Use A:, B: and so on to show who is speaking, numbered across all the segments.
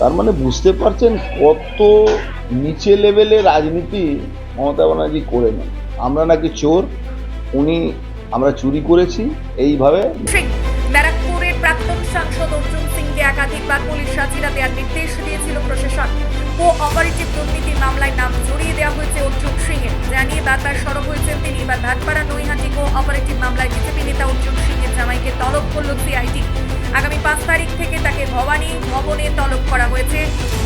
A: তার মানে বুঝতে পারছেন কত নিচে লেভেলে রাজনীতি মমতা ব্যানার্জি করে নেন আমরা নাকি চোর, উনি আমরা চুরি করেছি, এইভাবে
B: ব্যারাকপুরের প্রাক্তন সাংসদ অর্জুন সিংকে একাধিকবার পুলিশ সাজিরা দেওয়ার নির্দেশ দিয়েছিল প্রশাসন। কো অপারেটিভ দুর্নীতির মামলায় নাম জড়িয়ে দেওয়া হয়েছে অর্জুন সিং এর জানিয়ে বারবার সরব হয়েছেন তিনি। এবার ভাটপাড়া, নৈহাটি কো অপারেটিভ মামলায় বিজেপি নেতা অর্জুন সিং এর জামাইকে তলব করল সিআইডি। আগামী পাঁচ তারিখ থেকে তাকে ভবানী ভবনে তলব করা হয়েছে।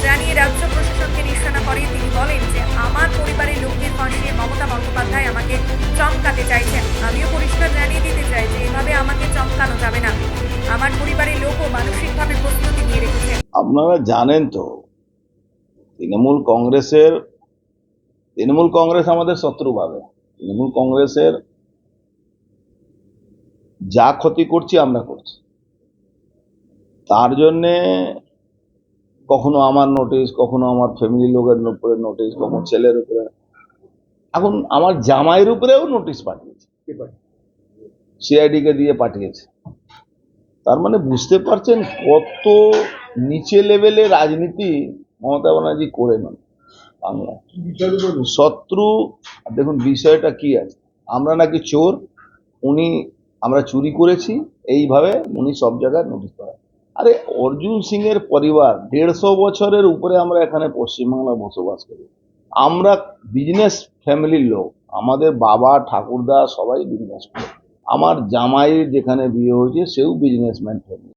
B: জানিয়ে রাজ্য প্রশাসনকে নিশানা করে তিনি বলেন যে, আমার পরিবারের লোকদের ফাঁসিয়ে মমতা বন্দ্যোপাধ্যায় আমাকে চমকাতে চাইছেন। আমিও পরিষ্কার জানিয়ে দিতে চাই যে, এভাবে আমাকে চমকানো যাবে না। আমার পরিবারের লোকও মানসিকভাবে প্রস্তুতি নিয়ে রেখেছে
A: আপনারা জানেন তো, তৃণমূল কংগ্রেসের, তৃণমূল কংগ্রেস আমাদের শত্রু ভাবে। তৃণমূল কংগ্রেসের যা ক্ষতি করছি আমরা করছি। তার জন্যে কখনো আমার নোটিশ কখনো আমার ফ্যামিলি লোকের উপরে নোটিশ কখনো ছেলের উপরে। এখন আমার জামাইয়ের উপরেও নোটিশ পাঠিয়েছে। সিআইডি কে দিয়ে পাঠিয়েছে। তার মানে বুঝতে পারছেন কত নিচে লেভেলে রাজনীতি মমতা ব্যানার্জি করে নেন বাংলায় শত্রু দেখুন বিষয়টা কি আছে। আমরা নাকি চোর উনি আমরা চুরি করেছি এইভাবে উনি সব জায়গায় নোটিশ আরে অর্জুন সিং এর পরিবার দেড়শো বছরের উপরে আমরা এখানে পশ্চিমবাংলায় বসবাস করি। আমরা বিজনেস ফ্যামিলির লোক। আমাদের বাবা, ঠাকুরদা সবাই বিজনেস করে। আমার জামাইয়ের যেখানে বিয়ে হয়েছে, সেও বিজনেসম্যান ফ্যামিলি